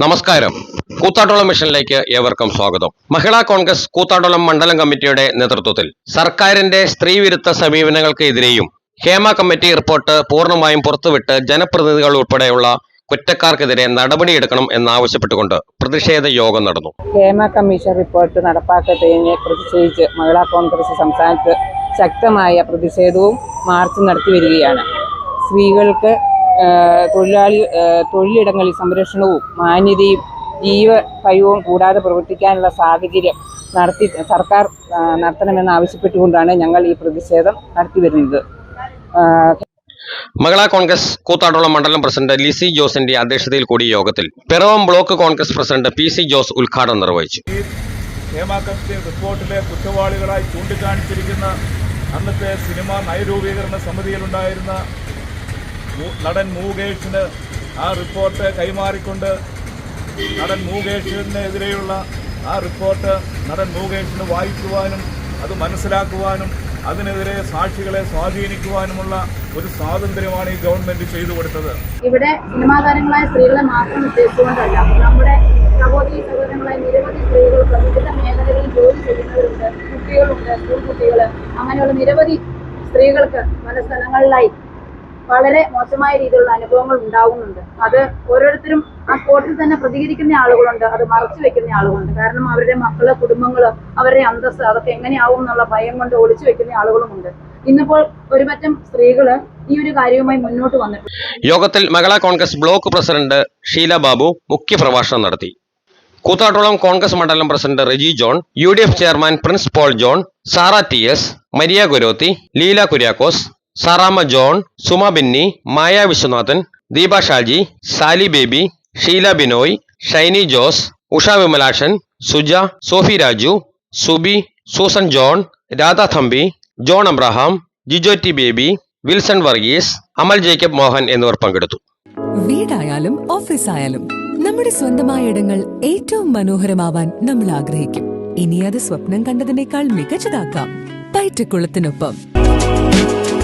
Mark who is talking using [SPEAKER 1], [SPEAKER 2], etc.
[SPEAKER 1] നമസ്കാരം. കൂത്താട്ടോളം മിഷനിലേക്ക് ഏവർക്കും സ്വാഗതം. മഹിളാ കോൺഗ്രസ് കൂത്താട്ടോളം മണ്ഡലം കമ്മിറ്റിയുടെ നേതൃത്വത്തിൽ സർക്കാരിന്റെ സ്ത്രീവിരുദ്ധ സമീപനങ്ങൾക്കെതിരെയും ഹേമ കമ്മിറ്റി റിപ്പോർട്ട് പൂർണമായും പുറത്തുവിട്ട് ജനപ്രതിനിധികൾ ഉൾപ്പെടെയുള്ള കുറ്റക്കാർക്കെതിരെ നടപടിയെടുക്കണം എന്നാവശ്യപ്പെട്ടുകൊണ്ട് പ്രതിഷേധ യോഗം നടന്നു.
[SPEAKER 2] ഹേമ കമ്മീഷൻ റിപ്പോർട്ട് നടപ്പാക്കത്തതിനെ പ്രതിഷേധിച്ച് മഹിളാ കോൺഗ്രസ് സംസ്ഥാനത്ത് ശക്തമായ പ്രതിഷേധവും മാർച്ച് നടത്തി വരികയാണ് സ്ത്രീകൾക്ക് തൊഴിലാളി തൊഴിലിടങ്ങളിൽ സംരക്ഷണവും മാന്യതയും ജീവഭയവും കൂടാതെ പ്രവർത്തിക്കാനുള്ള സാഹചര്യം നടത്തി സർക്കാർ നടത്തണമെന്ന് ആവശ്യപ്പെട്ടുകൊണ്ടാണ് ഞങ്ങൾ ഈ പ്രതിഷേധം നടത്തി വരുന്നത്. ആ,
[SPEAKER 1] മഹിളാ കോൺഗ്രസ് കൂത്താട്ടോളം മണ്ഡലം പ്രസിഡന്റ് ലിസി ജോസിന്റെ അധ്യക്ഷതയിൽ കൂടിയ യോഗത്തിൽ Piravom block Congress president P C Jose ഉദ്ഘാടനം നിർവഹിച്ചു.
[SPEAKER 3] റിപ്പോർട്ടിലെ കുറ്റവാളികളായി ചൂണ്ടിക്കാണിച്ചിരിക്കുന്ന അന്നത്തെ സിനിമാ നയരൂപീകരണ സമിതിയിലുണ്ടായിരുന്ന നടൻ മൂകേഷിന് ആ റിപ്പോർട്ട് കൈമാറിക്കൊണ്ട് നടൻ മൂകേഷിനെതിരെയുള്ള ആ റിപ്പോർട്ട് നടൻ മൂകേഷിന് വായിക്കുവാനും അത് മനസ്സിലാക്കുവാനും അതിനെതിരെ സാക്ഷികളെ സ്വാധീനിക്കുവാനുമുള്ള ഒരു സ്വാതന്ത്ര്യമാണ് ഈ ഗവൺമെന്റ് ചെയ്തു കൊടുത്തത്.
[SPEAKER 4] ഇവിടെ സിനിമാ താരങ്ങളായ സ്ത്രീകളെ മാത്രം ഉദ്ദേശിച്ചുകൊണ്ടല്ല നമ്മുടെ സഹോദരി സഹോദരങ്ങളായ നിരവധി സ്ത്രീകൾക്ക് വിവിധ മേഖലകളിൽ ജോലി ചെയ്യുന്നവരുണ്ട് കുട്ടികളുണ്ട് സ്കൂൾ കുട്ടികൾ അങ്ങനെയുള്ള നിരവധി സ്ത്രീകൾക്ക് പല സ്ഥലങ്ങളിലായി വളരെ മോശമായ രീതിയിലുള്ള അനുഭവങ്ങൾ ഉണ്ടാകുന്നുണ്ട് അത് ഓരോരുത്തരും ആ സ്പോട്ടിൽ തന്നെ പ്രതികരിക്കുന്ന ആളുകളുണ്ട് അത് മറച്ചു വെക്കുന്ന ആളുകളുണ്ട്. കാരണം അവരുടെ മക്കൾ കുടുംബങ്ങൾ അവരുടെ അന്തസ്സ് അതൊക്കെ എങ്ങനെയാവും എന്നുള്ള ഭയം കൊണ്ട് ഒളിച്ചു വെക്കുന്ന ആളുകളുമുണ്ട്. ഇന്നിപ്പോൾ ഒരുപറ്റം സ്ത്രീകൾ ഈ ഒരു കാര്യവുമായി മുന്നോട്ട് വന്നിട്ടുണ്ട്.
[SPEAKER 1] യോഗത്തിൽ Mahila Congress block president Sheela Babu മുഖ്യ പ്രഭാഷണം നടത്തി. കൂത്താട്ടോളം കോൺഗ്രസ് മണ്ഡലം president Reji John U D F chairman Prince Paul John Sara T S Maria Gurothi Leela Kuriakose Saramma John Suma Benny Maya Viswanathan Deepa Shaji Sally Baby Sheela Binoy Shiny Jose Usha Vimalakshan Suja Sophy Raju Subi Susan John Radha Thampi John Abraham ജിജോറ്റി Baby Wilson Varghese Amal Jacob Mohan എന്നിവർ പങ്കെടുത്തു.
[SPEAKER 5] വീടായാലും office ആയാലും നമ്മുടെ സ്വന്തമായ ഇടങ്ങൾ ഏറ്റവും മനോഹരമാവാൻ നമ്മൾ ആഗ്രഹിക്കും. ഇനി അത് സ്വപ്നം കണ്ടതിനേക്കാൾ മികച്ചതാക്കാം പയറ്റക്കുളത്തിനൊപ്പം